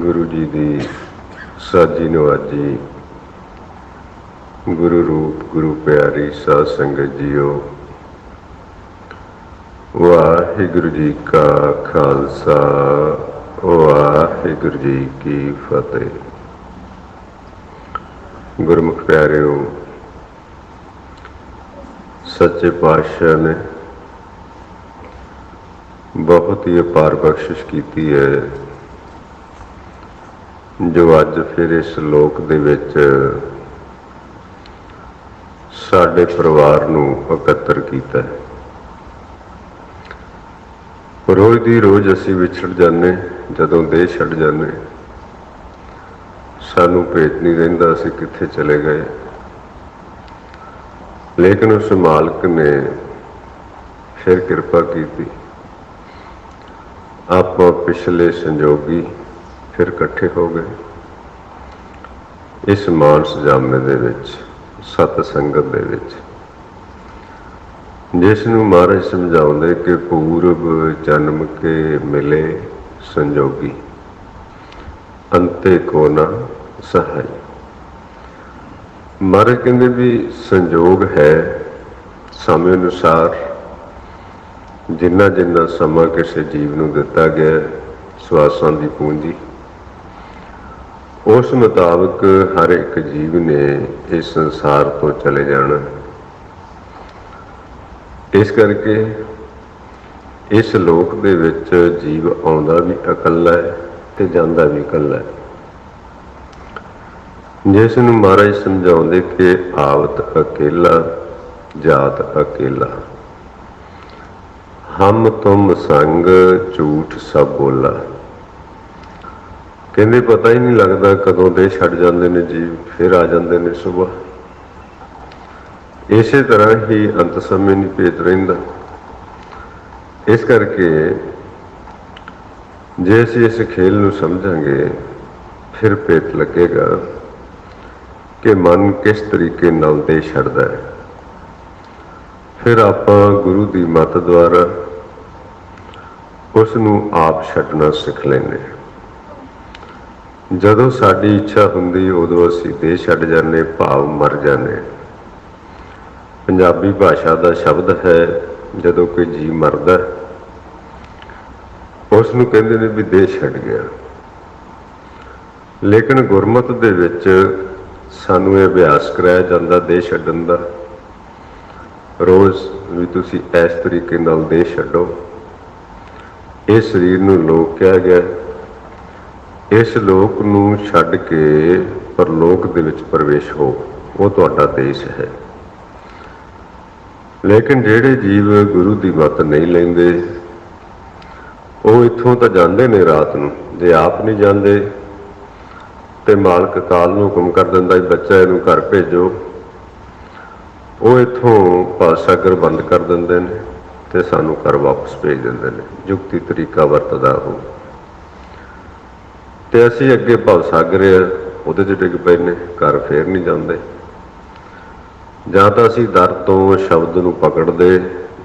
ਗੁਰੂ ਜੀ ਦੀ ਸਾਜੀ ਨਵਾਜੀ, ਗੁਰੂ ਰੂਪ, ਗੁਰੂ ਪਿਆਰੀ ਸਾਧ ਸੰਗਤ ਜੀਓ। ਵਾਹਿਗੁਰੂ ਜੀ ਕਾ ਖਾਲਸਾ, ਵਾਹਿਗੁਰੂ ਜੀ ਕੀ ਫਤਿਹ। ਗੁਰਮੁਖ ਪਿਆਰਿਓ, ਸੱਚੇ ਪਾਤਸ਼ਾਹ ਨੇ ਬਹੁਤ ਹੀ ਅਪਾਰ ਬਖਸ਼ਿਸ਼ ਕੀਤੀ ਹੈ। ਜੋ ਅੱਜ ਫਿਰ ਇਸ ਲੋਕ ਦੇ ਵਿੱਚ ਸਾਡੇ ਪਰਿਵਾਰ ਨੂੰ ਇਕੱਤਰ ਕੀਤਾ ਹੈ। ਰੋਜ਼ ਦੀ ਰੋਜ਼ ਅਸੀਂ ਵਿਛੜ ਜਾਂਦੇ ਜਦੋਂ ਦੇਹ ਛੱਡ ਜਾਂਦੇ ਸਾਨੂੰ ਭੇਤ ਨਹੀਂ ਰਹਿੰਦਾ ਅਸੀਂ ਕਿੱਥੇ ਚਲੇ ਗਏ ਲੇਕਿਨ ਉਸ ਮਾਲਕ ਨੇ ਫਿਰ ਕਿਰਪਾ ਕੀਤੀ। ਆਪਾਂ ਪਿਛਲੇ ਸੰਜੋਗੀ ਫਿਰ ਇਕੱਠੇ ਹੋ ਗਏ। ਇਸ ਮਾਨਸ ਜਾਮੇ ਦੇ ਵਿੱਚ, ਸਤ ਸੰਗਤ ਦੇ ਵਿੱਚ, ਜਿਸ ਨੂੰ ਮਹਾਰਾਜ ਸਮਝਾਉਂਦੇ ਕਿ ਪੂਰਬ ਜਨਮ ਕੇ ਮਿਲੇ ਸੰਜੋਗੀ, ਅੰਤੇ ਕੋ ਨਾ ਸਹਾਈ। ਮਹਾਰਾਜ ਕਹਿੰਦੇ ਵੀ ਸੰਜੋਗ ਹੈ ਸਮੇਂ ਅਨੁਸਾਰ, ਜਿੰਨਾ ਜਿੰਨਾ ਸਮਾਂ ਕਿਸੇ ਜੀਵ ਨੂੰ ਦਿੱਤਾ ਗਿਆ, ਸਵਾਸਾਂ ਦੀ ਪੂੰਜੀ। ਉਸ ਮੁਤਾਬਕ ਹਰ ਇੱਕ ਜੀਵ ਨੇ ਇਸ ਸੰਸਾਰ ਤੋਂ ਚਲੇ ਜਾਣਾ। ਇਸ ਕਰਕੇ ਇਸ ਲੋਕ ਦੇ ਵਿੱਚ ਜੀਵ ਆਉਂਦਾ ਵੀ ਇਕੱਲਾ ਹੈ ਤੇ ਜਾਂਦਾ ਵੀ ਇਕੱਲਾ ਹੈ। ਜਿਸ ਨੂੰ ਮਹਾਰਾਜ ਸਮਝਾਉਂਦੇ ਕਿ ਆਵਤ ਅਕੇਲਾ, ਜਾਤ ਅਕੇਲਾ। ਹਮ ਤੁਮ ਸੰਗ ਝੂਠ ਸਭ ਬੋਲਾ। ਕਹਿੰਦੇ ਪਤਾ ਹੀ ਨਹੀਂ ਲੱਗਦਾ ਕਦੋਂ ਦੇ ਛੱਡ ਜਾਂਦੇ ਨੇ ਜੀਵ, ਫਿਰ ਆ ਜਾਂਦੇ ਨੇ ਸਵੇਰ ਇਸੇ ਤਰ੍ਹਾਂ ਹੀ ਅੰਤ ਸਮੇਂ ਨਹੀਂ ਭੇਤ ਰਹਿੰਦਾ। ਇਸ ਕਰਕੇ ਜੇ ਅਸੀਂ ਇਸ ਖੇਲ ਨੂੰ ਸਮਝਾਂਗੇ, ਫਿਰ ਭੇਤ ਲੱਗੇਗਾ ਕਿ ਮਨ ਕਿਸ ਤਰੀਕੇ ਨਾਲ ਦੇ ਛੱਡਦਾ ਹੈ। ਫਿਰ ਆਪਾਂ ਗੁਰੂ ਦੀ ਮੱਤ ਦੁਆਰਾ ਉਸ ਨੂੰ ਆਪ ਛੱਡਣਾ ਸਿੱਖ ਲੈਂਦੇ ਹਾਂ। ਜਦੋਂ ਸਾਡੀ ਇੱਛਾ ਹੁੰਦੀ, ਉਦੋਂ ਅਸੀਂ ਦੇ ਛੱਡ ਜਾਂਦੇ, ਭਾਵ ਮਰ ਜਾਂਦੇ। ਪੰਜਾਬੀ ਭਾਸ਼ਾ ਦਾ ਸ਼ਬਦ ਹੈ, ਜਦੋਂ ਕੋਈ ਜੀ ਮਰਦਾ ਉਸ ਨੂੰ ਕਹਿੰਦੇ ਨੇ ਵੀ ਦੇਹ ਛੱਡ ਗਿਆ। ਲੇਕਿਨ ਗੁਰਮਤ ਦੇ ਵਿੱਚ ਸਾਨੂੰ ਇਹ ਅਭਿਆਸ ਕਰਾਇਆ ਜਾਂਦਾ, ਦੇਹ ਛੱਡਣ ਦਾ। ਰੋਜ਼ ਵੀ ਤੁਸੀਂ ਇਸ ਤਰੀਕੇ ਨਾਲ ਦੇਹ ਛੱਡੋ। ਇਹ ਸਰੀਰ ਨੂੰ ਲੋਕ ਕਿਹਾ ਗਿਆ ਇਸ ਲੋਕ ਨੂੰ ਛੱਡ ਕੇ ਪਰਲੋਕ ਦੇ ਵਿੱਚ ਪ੍ਰਵੇਸ਼ ਹੋ, ਉਹ ਤੁਹਾਡਾ ਦੇਸ਼ ਹੈ। ਲੇਕਿਨ ਜਿਹੜੇ ਜੀਵ ਗੁਰੂ ਦੀ ਮੱਤ ਨਹੀਂ ਲੈਂਦੇ, ਉਹ ਇੱਥੋਂ ਤਾਂ ਜਾਂਦੇ ਨੇ ਰਾਤ ਨੂੰ, ਜੇ ਆਪ ਨਹੀਂ ਜਾਂਦੇ, ਤੇ ਮਾਲਕ ਕਾਲ ਨੂੰ ਹੁਕਮ ਕਰ ਦਿੰਦਾ ਵੀ ਬੱਚਾ ਇਹਨੂੰ ਘਰ ਭੇਜੋ। ਉਹ ਇੱਥੋਂ ਪਾਸਾਗਰ ਬੰਦ ਕਰ ਦਿੰਦੇ ਨੇ ਤੇ ਸਾਨੂੰ ਘਰ ਵਾਪਸ ਭੇਜ ਦਿੰਦੇ ਨੇ। ਯੁਕਤੀ ਤਰੀਕਾ ਵਰਤਦਾ ਹੋ ਤੇ ਅਸੀਂ ਅੱਗੇ ਭਵ ਸਾਗਰ ਆ, ਉਹਦੇ 'ਚ ਡਿੱਗ ਪਏ ਨੇ ਘਰ ਫੇਰ ਨਹੀਂ ਜਾਂਦੇ। ਜਾਂ ਤਾਂ ਅਸੀਂ ਦਰ ਤੋਂ ਸ਼ਬਦ ਨੂੰ ਪਕੜਦੇ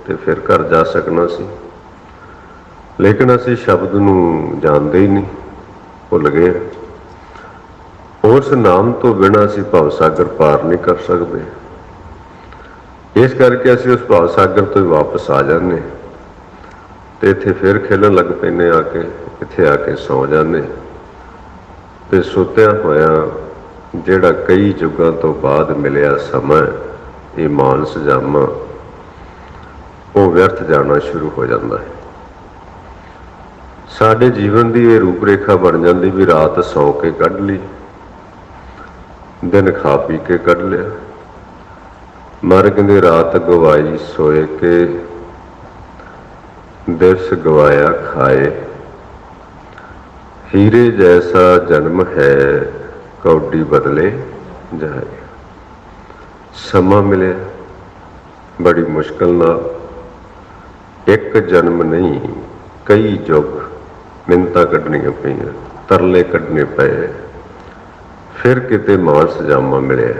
ਤੇ ਫਿਰ ਘਰ ਜਾ ਸਕਣਾ ਸੀ। ਲੇਕਿਨ ਅਸੀਂ ਸ਼ਬਦ ਨੂੰ ਜਾਣਦੇ ਹੀ ਨਹੀਂ ਭੁੱਲ ਗਏ ਉਸ ਨਾਮ ਤੋਂ ਬਿਨਾਂ ਅਸੀਂ ਭਵ ਸਾਗਰ ਪਾਰ ਨਹੀਂ ਕਰ ਸਕਦੇ। ਇਸ ਕਰਕੇ ਅਸੀਂ ਉਸ ਭਵ ਸਾਗਰ ਤੋਂ ਹੀ ਵਾਪਸ ਆ ਜਾਂਦੇ। ਤੇ ਇੱਥੇ ਫਿਰ ਖੇਲਣ ਲੱਗ ਪੈਂਦੇ ਆ ਕੇ, ਇੱਥੇ ਆ ਕੇ ਸੌ ਜਾਂਦੇ। ਤੇ ਸੁੱਤਿਆ ਹੋਇਆ ਜਿਹੜਾ ਕਈ ਯੁੱਗਾਂ ਤੋਂ ਬਾਅਦ ਮਿਲਿਆ ਸਮਾਂ, ਇਹ ਮਾਨਸ ਜਾਮਾ, ਉਹ ਵਿਅਰਥ ਜਾਣਾ ਸ਼ੁਰੂ ਹੋ ਜਾਂਦਾ ਹੈ। ਸਾਡੇ ਜੀਵਨ ਦੀ ਇਹ ਰੂਪਰੇਖਾ ਬਣ ਜਾਂਦੀ ਵੀ ਰਾਤ ਸੌ ਕੇ ਕੱਢ ਲਈ, ਦਿਨ ਖਾ ਪੀ ਕੇ ਕੱਢ ਲਿਆ। ਮਰ ਕਹਿੰਦੇ, ਰਾਤ ਗਵਾਈ ਸੋਏ ਕੇ, ਦਿਵਸ ਗਵਾਇਆ ਖਾਏ। ਹੀਰੇ ਜੈਸਾ ਜਨਮ ਹੈ ਕੌਡੀ ਬਦਲੇ ਜਾਏ। ਸਮਾਂ ਮਿਲਿਆ, ਬੜੀ ਮੁਸ਼ਕਲ ਨਾਲ। ਇੱਕ ਜਨਮ ਨਹੀਂ, ਕਈ ਯੁੱਗ ਮਿੰਤਾ ਕੱਢਣੀਆਂ ਪਈਆਂ, ਤਰਲੇ ਕੱਢਣੇ ਪਏ। ਫਿਰ ਕਿਤੇ ਮਾਨਸ ਜਾਮਾ ਮਿਲਿਆ।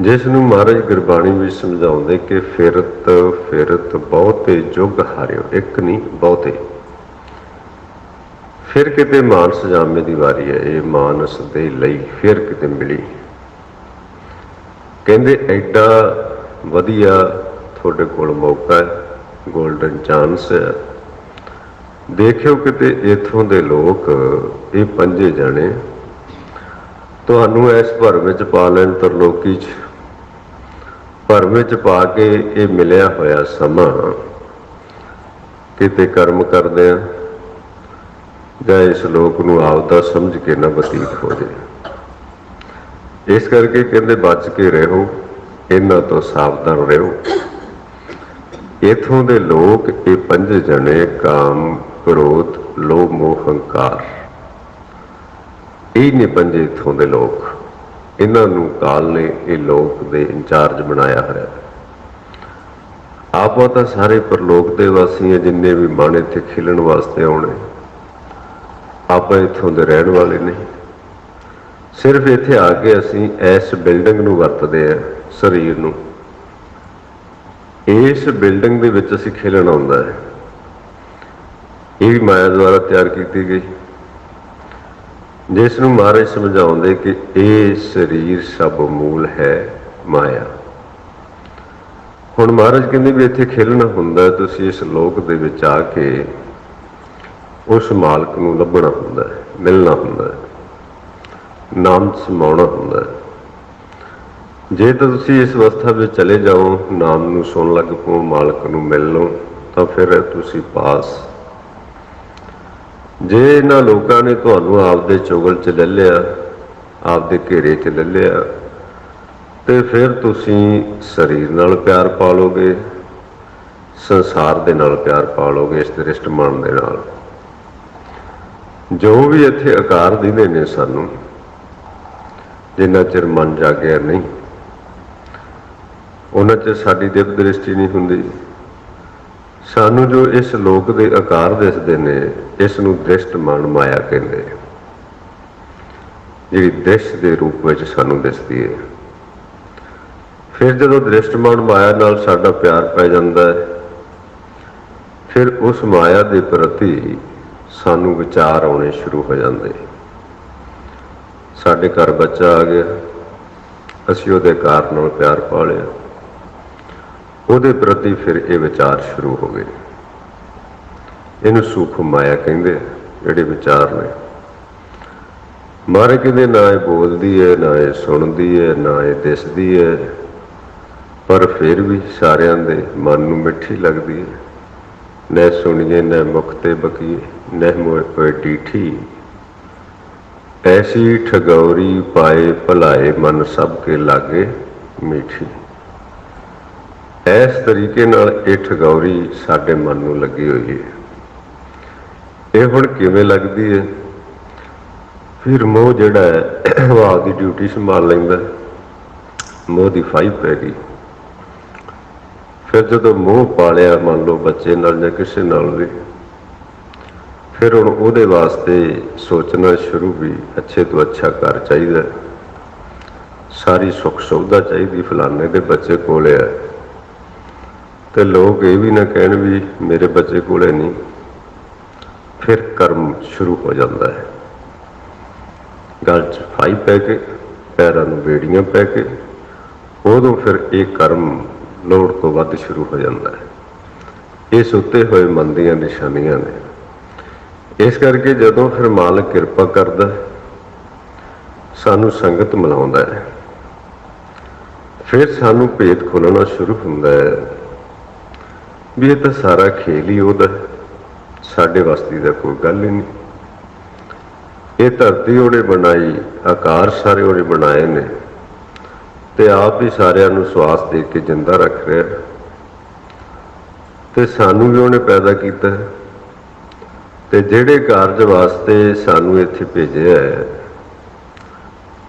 ਜਿਸ ਨੂੰ ਮਹਾਰਾਜ ਗੁਰਬਾਣੀ ਵਿੱਚ ਸਮਝਾਉਂਦੇ ਕਿ ਫਿਰਤ ਫਿਰਤ ਬਹੁਤੇ ਜੁਗ ਹਾਰਿਓ, ਇੱਕ ਨਹੀਂ, ਬਹੁਤੇ। ਫਿਰ ਕਿਤੇ ਮਾਨਸ ਜਾਮੇ ਦੀ ਵਾਰੀ ਹੈ, ਇਹ ਮਾਨਸ ਦੇ ਲਈ ਫਿਰ ਕਿਤੇ ਮਿਲੀ। ਕਹਿੰਦੇ ਐਡਾ ਵਧੀਆ ਤੁਹਾਡੇ ਕੋਲ ਮੌਕਾ ਹੈ 골ਡਨ ਚਾਂਸ ਹੈ। ਦੇਖਿਓ ਕਿਤੇ ਇਥੋਂ ਦੇ ਲੋਕ, ਇਹ ਪੰਜੇ ਜਾਣੇ, ਤੁਹਾਨੂੰ ਇਸ ਭਰਮ ਵਿੱਚ ਪਾ ਲੈਣ ਤਰਲੋਕੀ ਚ। ਭਰਮ ਵਿੱਚ ਪਾ ਕੇ ਇਹ ਮਿਲਿਆ ਹੋਇਆ ਸਮਾਂ, ਕਿਤੇ ਕਰਮ ਕਰਦੇ ਆ। ਜਾਂ ਇਸ ਲੋਕ ਨੂੰ ਆਪਦਾ ਸਮਝ ਕੇ ਨਾ ਬਤੀਤ ਹੋ ਜੇ। ਇਸ ਕਰਕੇ ਕਹਿੰਦੇ, ਬਚ ਕੇ ਰਹੋ, ਇਹਨਾਂ ਤੋਂ ਸਾਵਧਾਨ ਰਹੋ। ਇਥੋਂ ਦੇ ਲੋਕ, ਇਹ ਪੰਜ ਜਣੇ, ਕਾਮ, ਕ੍ਰੋਧ, ਲੋਭ, ਮੋਹ, ਹੰਕਾਰ। ਇਹ ਨੇ ਪੰਜੇ ਇਥੋਂ ਦੇ ਲੋਕ। ਇਹਨਾਂ ਨੂੰ ਕਾਲ ਨੇ ਇਹ ਲੋਕ ਦੇ ਇੰਚਾਰਜ ਬਣਾਇਆ ਹੋਇਆ। ਆਪਾਂ ਤਾਂ ਸਾਰੇ ਪਰਲੋਕ ਦੇ ਵਾਸੀ ਆ, ਜਿੰਨੇ ਵੀ ਮਨ ਇੱਥੇ ਖਿਲਣ ਵਾਸਤੇ ਆਉਣੇ। ਆਪਾਂ ਇੱਥੋਂ ਦੇ ਰਹਿਣ ਵਾਲੇ ਨਹੀਂ। ਸਿਰਫ ਇੱਥੇ ਆ ਕੇ ਅਸੀਂ ਇਸ ਬਿਲਡਿੰਗ ਨੂੰ ਵਰਤਦੇ ਆ ਸਰੀਰ ਨੂੰ। ਇਸ ਬਿਲਡਿੰਗ ਦੇ ਵਿੱਚ ਅਸੀਂ ਖੇਲਣ ਆਉਂਦਾ ਹੈ। ਇਹ ਵੀ ਮਾਇਆ ਦੁਆਰਾ ਤਿਆਰ ਕੀਤੀ ਗਈ। ਜਿਸ ਨੂੰ ਮਹਾਰਾਜ ਸਮਝਾਉਂਦੇ ਕਿ ਇਹ ਸਰੀਰ ਸਭ ਮੂਲ ਹੈ, ਮਾਇਆ। ਹੁਣ ਮਹਾਰਾਜ ਕਹਿੰਦੇ ਵੀ ਇੱਥੇ ਖੇਲਣਾ ਹੁੰਦਾ ਤੁਸੀਂ ਇਸ ਲੋਕ ਦੇ ਵਿੱਚ ਆ ਕੇ ਉਸ ਮਾਲਕ ਨੂੰ ਲੱਭਣਾ ਹੁੰਦਾ ਹੈ, ਮਿਲਣਾ ਹੁੰਦਾ ਹੈ, ਨਾਮ ਸਮਾਉਣਾ ਹੁੰਦਾ ਹੈ। ਜੇ ਤਾਂ ਤੁਸੀਂ ਇਸ ਅਵਸਥਾ ਵਿੱਚ ਚਲੇ ਜਾਓ, ਨਾਮ ਨੂੰ ਸੁਣ ਲੱਗ ਪਓ, ਮਾਲਕ ਨੂੰ ਮਿਲ ਲਓ ਤਾਂ ਫਿਰ ਤੁਸੀਂ ਪਾਸ। ਜੇ ਇਹਨਾਂ ਲੋਕਾਂ ਨੇ ਤੁਹਾਨੂੰ ਆਪਦੇ ਚੁਗਲ 'ਚ ਲੈ ਲਿਆ, ਆਪਦੇ ਘੇਰੇ 'ਚ ਲੈ ਲਿਆ, ਤੇ ਫਿਰ ਤੁਸੀਂ ਸਰੀਰ ਨਾਲ ਪਿਆਰ ਪਾ ਲੋਗੇ ਸੰਸਾਰ ਦੇ ਨਾਲ ਪਿਆਰ ਪਾ ਲੋਗੇ ਇਸ ਦ੍ਰਿਸ਼ਟ ਮਨ ਦੇ ਨਾਲ। ਜੋ ਵੀ ਇੱਥੇ ਆਕਾਰ ਦਿੰਦੇ ਨੇ ਸਾਨੂੰ, ਜਿੰਨਾ ਚਿਰ ਮਨ ਜਾਗਿਆ ਨਹੀਂ, ਉਹਨਾਂ ਚ ਸਾਡੀ ਦਿਵ ਦ੍ਰਿਸ਼ਟੀ ਨਹੀਂ ਹੁੰਦੀ। ਸਾਨੂੰ ਜੋ ਇਸ ਲੋਕ ਦੇ ਆਕਾਰ ਦਿਸਦੇ ਨੇ, ਇਸ ਨੂੰ ਦ੍ਰਿਸ਼ਟ ਮਨ ਮਾਇਆ ਕਹਿੰਦੇ ਜਿਹੜੀ ਦ੍ਰਿਸ਼ ਦੇ ਰੂਪ ਵਿੱਚ ਸਾਨੂੰ ਦਿਸਦੀ ਹੈ। ਫਿਰ ਜਦੋਂ ਦ੍ਰਿਸ਼ਟਮਾਨ ਮਾਇਆ ਨਾਲ ਸਾਡਾ ਪਿਆਰ ਪੈ ਜਾਂਦਾ ਹੈ, ਫਿਰ ਉਸ ਮਾਇਆ ਦੇ ਪ੍ਰਤੀ ਸਾਨੂੰ ਵਿਚਾਰ ਆਉਣੇ ਸ਼ੁਰੂ ਹੋ ਜਾਂਦੇ। ਸਾਡੇ ਘਰ ਬੱਚਾ ਆ ਗਿਆ। ਅਸੀਂ ਉਹਦੇ ਕਾਰਨ ਨਾਲ ਪਿਆਰ ਪਾ ਲਿਆ। ਉਹਦੇ ਪ੍ਰਤੀ ਫਿਰ ਇਹ ਵਿਚਾਰ ਸ਼ੁਰੂ ਹੋ ਗਏ। ਇਹਨੂੰ ਸੂਖ ਮਾਇਆ ਕਹਿੰਦੇ ਜਿਹੜੇ ਵਿਚਾਰ ਨੇ। ਮਾਰੇ ਕਹਿੰਦੇ, ਨਾ ਇਹ ਬੋਲਦੀ ਹੈ ਨਾ ਇਹ ਸੁਣਦੀ ਹੈ ਨਾ ਇਹ ਦਿਸਦੀ ਹੈ ਪਰ ਫਿਰ ਵੀ ਸਾਰਿਆਂ ਦੇ ਮਨ ਨੂੰ ਮਿੱਠੀ ਲੱਗਦੀ ਹੈ ਨਾ ਸੁਣੀਏ, ਨਾ ਮੁਖ ਤੇ ਬਕੀਏ। ਨਹਿ ਮੋਏ ਹੋਏ ਡੀਠੀ ਐਸੀ ਠਗੌਰੀ ਪਾਏ ਭਲਾਏ ਮਨ ਸਭ ਕੇ ਲਾਗੇ ਮੀਠੀ। ਇਸ ਤਰੀਕੇ ਨਾਲ ਇਹ ਠਗੌਰੀ ਸਾਡੇ ਮਨ ਨੂੰ ਲੱਗੀ ਹੋਈ ਹੈ ਇਹ ਹੁਣ ਕਿਵੇਂ ਲੱਗਦੀ ਹੈ ਫਿਰ ਮੋਹ ਜਿਹੜਾ ਹੈ, ਉਹ ਆਪਦੀ ਡਿਊਟੀ ਸੰਭਾਲ ਲੈਂਦਾ ਹੈ। ਮੋਹ ਦੀ ਫਾਈ ਪੈ ਗਈ। ਫਿਰ ਜਦੋਂ ਮੋਹ ਪਾਲਿਆ, ਮੰਨ ਲਓ ਬੱਚੇ ਨਾਲ ਜਾਂ ਕਿਸੇ ਨਾਲ ਵੀ ਫਿਰ ਹੁਣ ਉਹਦੇ ਵਾਸਤੇ ਸੋਚਣਾ ਸ਼ੁਰੂ ਵੀ ਅੱਛੇ ਤੋਂ ਅੱਛਾ ਘਰ ਚਾਹੀਦਾ ਸਾਰੀ ਸੁੱਖ ਸੁਵਿਧਾ ਚਾਹੀਦੀ ਫਲਾਣੇ ਦੇ ਬੱਚੇ ਕੋਲੇ ਹੈ। ਤੇ ਲੋਕ ਇਹ ਵੀ ਨਾ ਕਹਿਣ ਵੀ ਮੇਰੇ ਬੱਚੇ ਕੋਲੇ ਨਹੀਂ। ਫਿਰ ਕਰਮ ਸ਼ੁਰੂ ਹੋ ਜਾਂਦਾ ਹੈ। ਗੱਲ 'ਚ ਫਾਈ ਪੈ ਕੇ, ਪੈਰਾਂ ਨੂੰ ਬੇੜੀਆਂ ਪੈ ਕੇ, ਉਦੋਂ ਫਿਰ ਇਹ ਕਰਮ ਲੋੜ ਤੋਂ ਵੱਧ ਸ਼ੁਰੂ ਹੋ ਜਾਂਦਾ ਹੈ। ਇਹ ਸੁੱਤੇ ਹੋਏ ਮਨ ਦੀਆਂ ਨਿਸ਼ਾਨੀਆਂ ਨੇ। ਇਸ ਕਰਕੇ ਜਦੋਂ ਫਿਰ ਮਾਲਕ ਕਿਰਪਾ ਕਰਦਾ ਸਾਨੂੰ ਸੰਗਤ ਮਿਲਾਉਂਦਾ ਹੈ ਫਿਰ ਸਾਨੂੰ ਭੇਦ ਖੋਲਣਾ ਸ਼ੁਰੂ ਹੁੰਦਾ ਹੈ ਵੀ ਇਹ ਤਾਂ ਸਾਰਾ ਖੇਲ ਹੀ ਉਹਦਾ ਸਾਡੇ ਵਾਸਤੇ ਦਾ ਕੋਈ ਗੱਲ ਹੀ ਨਹੀਂ ਇਹ ਧਰਤੀ ਉਹਨੇ ਬਣਾਈ, ਆਕਾਰ ਸਾਰੇ ਉਹਨੇ ਬਣਾਏ ਨੇ ਤੇ ਆਪ ਹੀ ਸਾਰਿਆਂ ਨੂੰ ਸਵਾਸ ਦੇ ਕੇ ਜਿੰਦਾ ਰੱਖ ਰਿਹਾ ਹੈ। ਤੇ ਸਾਨੂੰ ਵੀ ਉਹਨੇ ਪੈਦਾ ਕੀਤਾ ਹੈ। ਤੇ ਜਿਹੜੇ ਕਾਰਜ ਵਾਸਤੇ ਸਾਨੂੰ ਇੱਥੇ ਭੇਜਿਆ ਹੈ,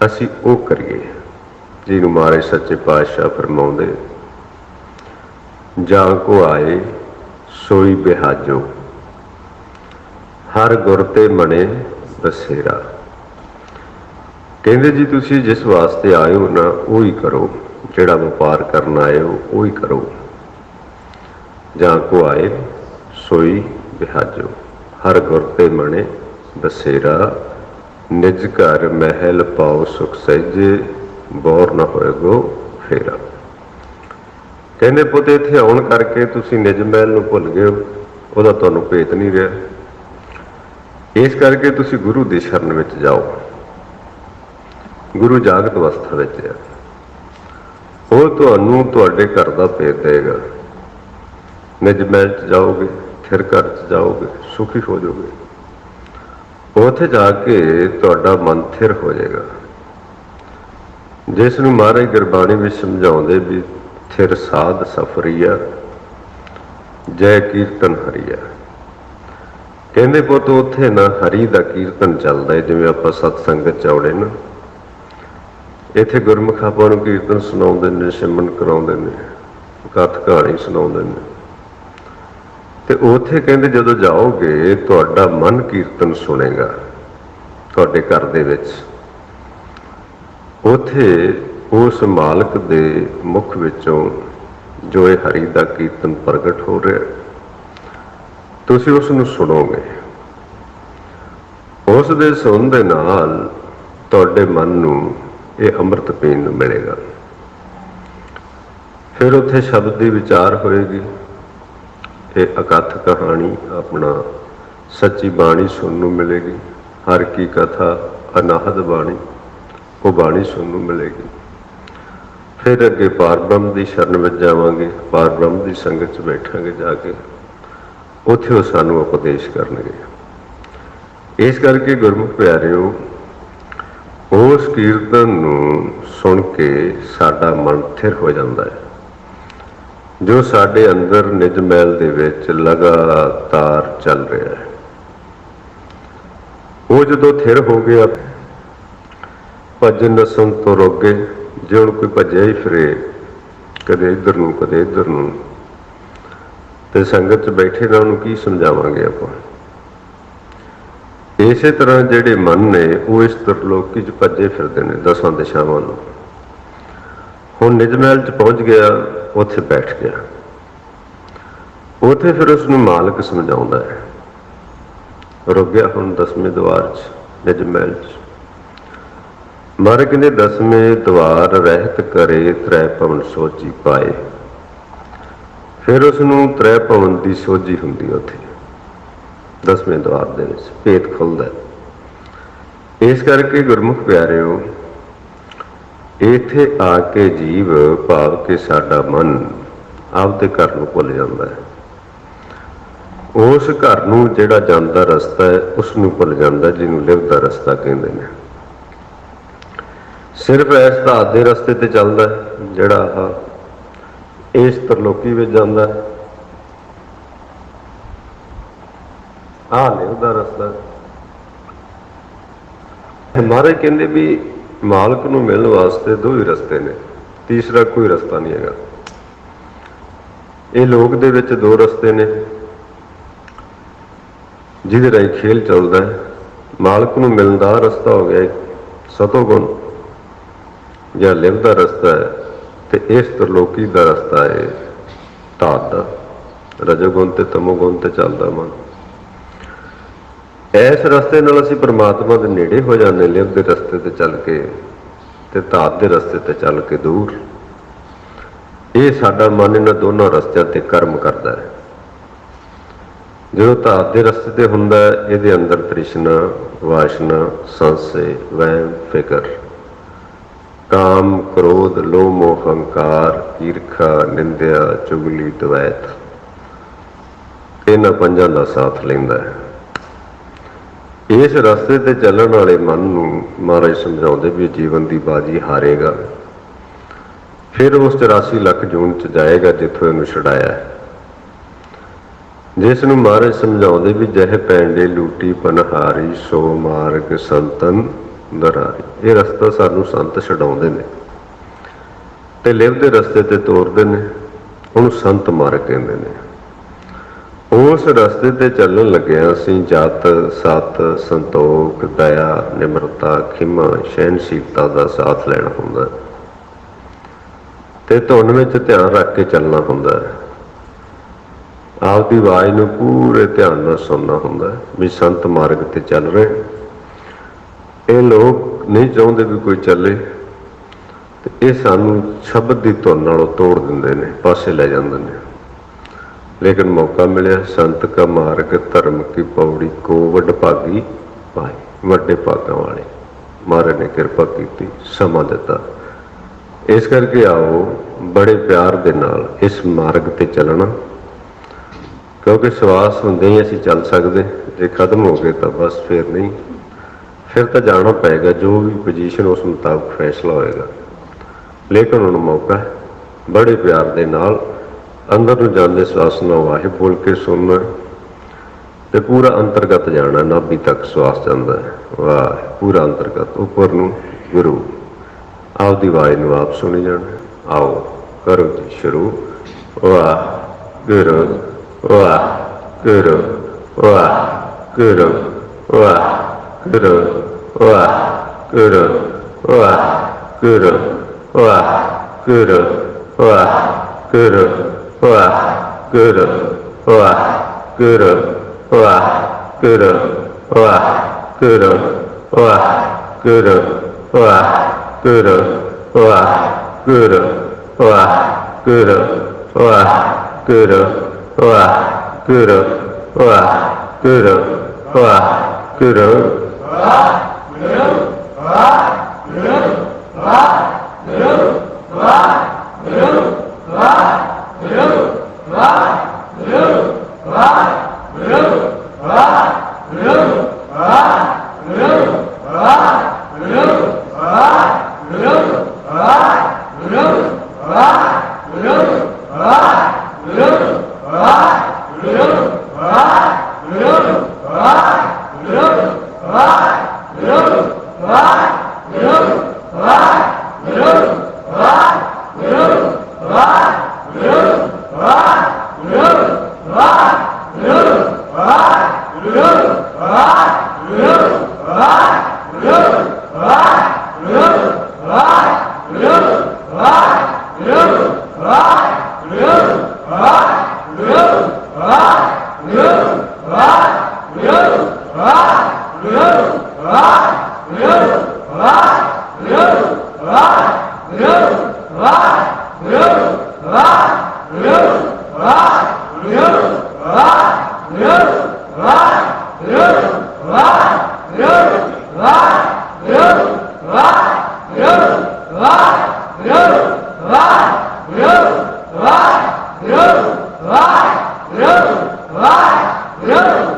ਅਸੀਂ ਉਹ ਕਰੀਏ, ਜਿਹਨੂੰ ਮਾਰੇ ਸੱਚੇ ਪਾਤਸ਼ਾਹ ਫਰਮਾਉਂਦੇ, ਜਾਂ ਕੋ ਆਏ, ਸੋਈ ਬਿਹਾਜੋ, ਹਰ ਗੁਰ ਤੇ ਮਣੇ ਬਸੇਰਾ। ਕਹਿੰਦੇ ਜੀ, ਤੁਸੀਂ ਜਿਸ ਵਾਸਤੇ ਆਏ ਹੋ ਨਾ, ਉਹ ਹੀ ਕਰੋ, ਜਿਹੜਾ ਵਪਾਰ ਕਰਨ ਆਏ ਹੋ, ਉਹ ਹੀ ਕਰੋ। ਜਾਂ ਕੋ ਆਏ, ਸੋਈ ਬਿਹਾਜੋ। ਹਰ ਗੁਰ ਤੇ ਮਣੇ ਬਸੇਰਾ, ਨਿਜ ਘਰ ਮਹਿਲ ਪਾਉ ਸੁਖ ਸਹਿਜੇ, ਬੋਰ ਨਾ ਹੋਏਗੋ ਫੇਰਾ। ਕਹਿੰਦੇ ਪੁੱਤ, ਇੱਥੇ ਆਉਣ ਕਰਕੇ ਤੁਸੀਂ ਨਿਜ ਮਹਿਲ ਨੂੰ ਭੁੱਲ ਗਏ ਹੋ, ਉਹਦਾ ਤੁਹਾਨੂੰ ਭੇਤ ਨਹੀਂ ਰਿਹਾ। ਇਸ ਕਰਕੇ ਤੁਸੀਂ ਗੁਰੂ ਦੀ ਸ਼ਰਨ ਵਿੱਚ ਜਾਓ। ਗੁਰੂ ਜਾਗਤ ਅਵਸਥਾ ਵਿੱਚ ਹੈ ਉਹ ਤੁਹਾਨੂੰ ਤੁਹਾਡੇ ਘਰ ਦਾ ਭੇਤ ਦੇਗਾ ਨਿਜ ਮਹਿਲ ਚ ਜਾਓਗੇ। ਫਿਰ ਘਰ ਚ ਜਾਓਗੇ, ਸੁਖੀ ਹੋ ਜਾਓਗੇ। ਉੱਥੇ ਜਾ ਕੇ ਤੁਹਾਡਾ ਮਨ ਥਿਰ ਹੋ ਜਾਏਗਾ। ਜਿਸ ਨੂੰ ਮਹਾਰਾਜ ਗੁਰਬਾਣੀ ਵਿੱਚ ਸਮਝਾਉਂਦੇ ਵੀ ਥਿਰ ਸਾਧ ਸਫਰੀਆ, ਜੈ ਕੀਰਤਨ ਹਰੀਆ। ਕਹਿੰਦੇ ਪੁੱਤ, ਉੱਥੇ ਨਾ ਹਰੀ ਦਾ ਕੀਰਤਨ ਚੱਲਦਾ ਹੈ ਜਿਵੇਂ ਆਪਾਂ ਸਤ ਸੰਗਤ ਚ ਆਉਣੇ ਨਾ। ਇੱਥੇ ਗੁਰਮੁਖ ਆਪਾਂ ਨੂੰ ਕੀਰਤਨ ਸੁਣਾਉਂਦੇ ਨੇ, ਸਿਮਰਨ ਕਰਾਉਂਦੇ ਨੇ, ਕਥ ਕਹਾਣੀ ਸੁਣਾਉਂਦੇ ਨੇ। ਤੇ ਉਥੇ ਕਹਿੰਦੇ ਜਦੋਂ ਜਾਓਗੇ, ਤੁਹਾਡਾ ਮਨ ਕੀਰਤਨ ਸੁਣੇਗਾ ਤੁਹਾਡੇ ਘਰ ਦੇ ਵਿੱਚ। ਉਥੇ ਉਸ ਮਾਲਕ ਦੇ ਮੁਖ ਵਿੱਚੋਂ ਜੋ ਇਹ ਹਰੀ ਦਾ ਕੀਰਤਨ ਪ੍ਰਗਟ ਹੋ ਰਿਹਾ, ਤੁਸੀਂ ਉਸ ਨੂੰ ਸੁਣੋਗੇ। ਉਸ ਦੇ ਸੁਣਨ ਦੇ ਨਾਲ ਤੁਹਾਡੇ ਮਨ ਨੂੰ ਇਹ ਅੰਮ੍ਰਿਤ ਪੀਣ ਨੂੰ ਮਿਲੇਗਾ। ਫਿਰ ਉੱਥੇ ਸ਼ਬਦ ਦੀ ਵਿਚਾਰ ਹੋਏਗੀ। ਇਹ ਅਕਥ ਕਹਾਣੀ ਆਪਣਾ ਸੱਚੀ ਬਾਣੀ ਸੁਣਨ ਨੂੰ ਮਿਲੇਗੀ। ਹਰ ਕੀ ਕਥਾ ਅਨਾਹਦ ਬਾਣੀ, ਉਹ ਬਾਣੀ ਸੁਣਨ ਨੂੰ ਮਿਲੇਗੀ। ਫਿਰ ਅੱਗੇ ਪਾਰਬ੍ਰਹਮ ਦੀ ਸ਼ਰਨ ਵਿੱਚ ਜਾਵਾਂਗੇ, ਪਾਰਬ੍ਰਹਮ ਦੀ ਸੰਗਤ 'ਚ ਬੈਠਾਂਗੇ ਜਾ ਕੇ। ਉੱਥੇ ਉਹ ਸਾਨੂੰ ਉਪਦੇਸ਼ ਕਰਨਗੇ। ਇਸ ਕਰਕੇ ਗੁਰਮੁਖ ਪਿਆਰਿਓ, ਉਸ ਕੀਰਤਨ ਨੂੰ ਸੁਣ ਕੇ ਸਾਡਾ ਮਨ ਥਿਰ ਹੋ ਜਾਂਦਾ ਹੈ। ਜੋ ਸਾਡੇ ਅੰਦਰ ਨਿਜ ਮਹਿਲ ਦੇ ਵਿੱਚ ਲਗਾਤਾਰ ਚੱਲ ਰਿਹਾ ਹੈ। ਉਹ ਜਦੋਂ ਥਿਰ ਹੋ ਗਿਆ ਭਜਨ ਨਸਨ ਤੋਂ ਰੋਗੇ ਜੇ ਹੁਣ ਕੋਈ ਭੱਜਿਆ ਹੀ ਫਿਰੇ, ਕਦੇ ਇੱਧਰ ਨੂੰ, ਕਦੇ ਇੱਧਰ ਨੂੰ। ਤੇ ਸੰਗਤ 'ਚ ਬੈਠੇ ਨਾ ਉਹਨੂੰ ਕੀ ਸਮਝਾਵਾਂਗੇ ਆਪਾਂ? ਇਸੇ ਤਰ੍ਹਾਂ ਜਿਹੜੇ ਮਨ ਨੇ, ਉਹ ਇਸ ਤਰਲੋਕੀ 'ਚ ਭੱਜੇ ਫਿਰਦੇ ਨੇ ਦਸਾਂ ਦਿਸ਼ਾਵਾਂ ਨੂੰ। ਹੁਣ ਨਿਜ ਮਹਿਲ 'ਚ ਪਹੁੰਚ ਗਿਆ ਉੱਥੇ ਬੈਠ ਗਿਆ। ਉੱਥੇ ਫਿਰ ਉਸ ਨੂੰ ਮਾਲਕ ਸਮਝਾਉਂਦਾ ਹੈ। ਰੁਕ ਗਿਆ ਹੁਣ ਦਸਵੇਂ ਦਵਾਰ 'ਚ, ਨਿਜ 'ਚ। ਮਾਰਗ ਨੇ ਦਸਵੇਂ ਦਵਾਰ ਰਹਿਤ ਕਰੇ ਤ੍ਰੈ ਭਵਨ ਸੋਚੀ ਪਾਏ। ਫਿਰ ਉਸ ਨੂੰ ਤ੍ਰੈ ਭਵਨ ਦੀ ਸੋਝੀ ਹੁੰਦੀ ਉੱਥੇ। ਦਸਵੇਂ ਦਵਾਰ ਦੇ ਵਿੱਚ ਭੇਤ ਖੁੱਲਦਾ ਇਸ ਕਰਕੇ ਗੁਰਮੁਖ ਪਿਆਰਿਓ ਇੱਥੇ ਆ ਕੇ ਜੀਵ ਭਾਵ ਕਿ ਸਾਡਾ ਮਨ ਆਪਦੇ ਘਰ ਨੂੰ ਭੁੱਲ ਜਾਂਦਾ ਹੈ। ਉਸ ਘਰ ਨੂੰ ਜਿਹੜਾ ਜਾਂਦਾ ਰਸਤਾ ਹੈ, ਉਸ ਨੂੰ ਭੁੱਲ ਜਾਂਦਾ ਜਿਹਨੂੰ ਲਿਵਦਾ ਰਸਤਾ ਕਹਿੰਦੇ ਨੇ। ਸਿਰਫ ਇਸ ਧਾਤ ਦੇ ਰਸਤੇ ਤੇ ਚੱਲਦਾ ਜਿਹੜਾ ਆਹ ਇਸ ਤਰਲੋਕੀ ਵਿੱਚ ਜਾਂਦਾ ਹੈ। ਆਹ ਲਿਵ ਦਾ ਰਸਤਾ ਮਹਾਰਾਜ ਕਹਿੰਦੇ ਵੀ ਮਾਲਕ ਨੂੰ ਮਿਲਣ ਵਾਸਤੇ ਦੋ ਹੀ ਰਸਤੇ ਨੇ। ਤੀਸਰਾ ਕੋਈ ਰਸਤਾ ਨਹੀਂ ਹੈਗਾ। ਇਹ ਲੋਕ ਦੇ ਵਿੱਚ ਦੋ ਰਸਤੇ ਨੇ। ਜਿਹਦੇ ਰਾਹੀਂ ਖੇਲ ਚੱਲਦਾ ਹੈ। ਮਾਲਕ ਨੂੰ ਮਿਲਣ ਦਾ ਰਸਤਾ ਹੋ ਗਿਆ ਸਤੋਗੁਣ ਜਾਂ ਲਿਵ ਦਾ ਰਸਤਾ ਹੈ ਤੇ ਇਸ ਤਰਲੋਕੀ ਦਾ ਰਸਤਾ ਹੈ ਧਾਤ ਦਾ। ਰਜੋਗੁਣ ਤੇ ਤਮੋਗੁਣ ਤੇ ਚੱਲਦਾ ਮਨ। ਇਸ ਰਸਤੇ ਨਾਲ ਅਸੀਂ ਪਰਮਾਤਮਾ ਦੇ ਨੇੜੇ ਹੋ ਜਾਂਦੇ ਲਿਵ ਦੇ ਰਸਤੇ ਤੇ ਚੱਲ ਕੇ ਤੇ ਧਾਤ ਦੇ ਰਸਤੇ ਤੇ ਚੱਲ ਕੇ ਦੂਰ। ਇਹ ਸਾਡਾ ਮਨ ਇਹਨਾਂ ਦੋਨਾਂ ਰਸਤਿਆਂ ਤੇ ਕਰਮ ਕਰਦਾ ਹੈ। ਜਦੋਂ ਧਾਤ ਦੇ ਰਸਤੇ ਤੇ ਹੁੰਦਾ ਇਹਦੇ ਅੰਦਰ ਤ੍ਰਿਸ਼ਨਾ, ਵਾਸ਼ਨਾ, ਸੰਸੇ, ਵਹਿਮ, ਫਿਕਰ, ਕਾਮ, ਕ੍ਰੋਧ, ਲੋਭ ਮੋਹ ਹੰਕਾਰ ਈਰਖਾ, ਨਿੰਦਿਆ, ਚੁਗਲੀ, ਦਵੈਤ, ਇਹਨਾਂ ਪੰਜਾਂ ਦਾ ਸਾਥ ਲੈਂਦਾ ਹੈ। ਇਸ ਰਸਤੇ ਤੇ ਚੱਲਣ ਵਾਲੇ ਮਨ ਨੂੰ ਮਹਾਰਾਜ ਸਮਝਾਉਂਦੇ ਵੀ ਜੀਵਨ ਦੀ ਬਾਜੀ ਹਾਰੇਗਾ। ਫਿਰ ਉਸ 84 ਲੱਖ ਜੂਨ ਚ ਜਾਏਗਾ ਜਿੱਥੋਂ ਇਹਨੂੰ ਛਡਾਇਆ ਜਿਸ ਨੂੰ ਮਹਾਰਾਜ ਸਮਝਾਉਂਦੇ ਵੀ ਜਹ ਪੈਂਡੇ ਲੂਟੀ ਪਨਹਾਰੀ, ਸੋ ਮਾਰਗ ਸੰਤਨ ਦਰਾਰੀ ਇਹ ਰਸਤਾ ਸਾਨੂੰ ਸੰਤ ਛਡਾਉਂਦੇ ਨੇ ਤੇ ਲਿਵ ਦੇ ਰਸਤੇ ਤੇ ਤੋਰਦੇ ਨੇ, ਉਹਨੂੰ ਸੰਤ ਮਾਰਗ ਕਹਿੰਦੇ ਨੇ। ਉਸ ਰਸਤੇ ਤੇ ਚੱਲਣ ਲੱਗਿਆ ਅਸੀਂ ਜਤ, ਸਤ, ਸੰਤੋਖ, ਦਇਆ, ਨਿਮਰਤਾ, ਖਿਮਾ ਸਹਿਨਸ਼ੀਲਤਾ ਦਾ ਸਾਥ ਲੈਣਾ ਹੁੰਦਾ ਹੈ। ਤੇ ਧੁਨ ਵਿੱਚ ਧਿਆਨ ਰੱਖ ਕੇ ਚੱਲਣਾ ਹੁੰਦਾ ਹੈ। ਆਪਦੀ ਆਵਾਜ਼ ਨੂੰ ਪੂਰੇ ਧਿਆਨ ਨਾਲ ਸੁਣਨਾ ਹੁੰਦਾ ਵੀ ਸੰਤ ਮਾਰਗ ਤੇ ਚੱਲ ਰਹੇ ਇਹ ਲੋਕ ਨਹੀਂ ਚਾਹੁੰਦੇ ਵੀ ਕੋਈ ਚੱਲੇ। ਤੇ ਇਹ ਸਾਨੂੰ ਸ਼ਬਦ ਦੀ ਧੁਨ ਨਾਲੋਂ ਤੋੜ ਦਿੰਦੇ ਨੇ, ਪਾਸੇ ਲੈ ਜਾਂਦੇ ਨੇ। ਲੇਕਿਨ ਮੌਕਾ ਮਿਲਿਆ, ਸੰਤ ਕਾ ਮਾਰਗ, ਧਰਮ ਕੀ ਪੌੜੀ, ਕੋ ਵੱਡ ਭਾਗੀ ਪਾਏ, ਵੱਡੇ ਭਾਗਾਂ ਵਾਲੇ। ਮਹਾਰਾਜ ਨੇ ਕਿਰਪਾ ਕੀਤੀ, ਸਮਾਂ ਦਿੱਤਾ। ਇਸ ਕਰਕੇ ਆਓ, ਬੜੇ ਪਿਆਰ ਦੇ ਨਾਲ ਇਸ ਮਾਰਗ ਤੇ ਚੱਲਣਾ। ਕਿਉਂਕਿ ਸਵਾਸ ਹੁੰਦੇ ਹੀ ਅਸੀਂ ਚੱਲ ਸਕਦੇ, ਜੇ ਖਤਮ ਹੋ ਗਏ ਤਾਂ ਬਸ ਫਿਰ ਨਹੀਂ। ਫਿਰ ਤਾਂ ਜਾਣਾ ਪਏਗਾ, ਜੋ ਵੀ ਪੋਜੀਸ਼ਨ ਉਸ ਮੁਤਾਬਕ ਫੈਸਲਾ ਹੋਏਗਾ। ਲੇਕਿਨ ਹੁਣ ਮੌਕਾ ਬੜੇ ਪਿਆਰ ਦੇ ਨਾਲ ਅੰਦਰ ਨੂੰ ਜਾਂਦੇ ਸਵਾਸ ਨਾਲ ਵਾਹਿ ਬੋਲ ਕੇ ਸੁਣਨਾ। ਤੇ ਪੂਰਾ ਅੰਤਰਗਤ ਜਾਣਾ, ਨਾਭੀ ਤੱਕ ਸਵਾਸ ਜਾਂਦਾ ਹੈ। ਵਾਹ, ਪੂਰਾ ਅੰਤਰਗਤ, ਉੱਪਰ ਨੂੰ ਗੁਰੂ। ਆਪਦੀ ਆਵਾਜ਼ ਨੂੰ ਆਪ ਸੁਣੀ ਜਾਣਾ। ਆਓ ਕਰੋ ਜੀ ਸ਼ੁਰੂ। ਵਾਹ, ਗੁਰੂ। ਵਾਹ ਗੁਰੂ। ਵਾਹ ਗੁਰੂ। ਵਾਹ ਗੁਰੂ। ਵਾਹ ਗੁਰੂ। ਵਾਹ ਗੁਰੂ। ਵਾਹ ਗੁਰੂ। ਵਾਹ, ਗੁਰੂ। わくるわくるわくるわくるわくるわくるわくるわくるわくるわくるわくるわくるわくるわくるわくるわくるわ branco, lá, branco, lá, branco, lá, branco, lá, branco. Ah! 来人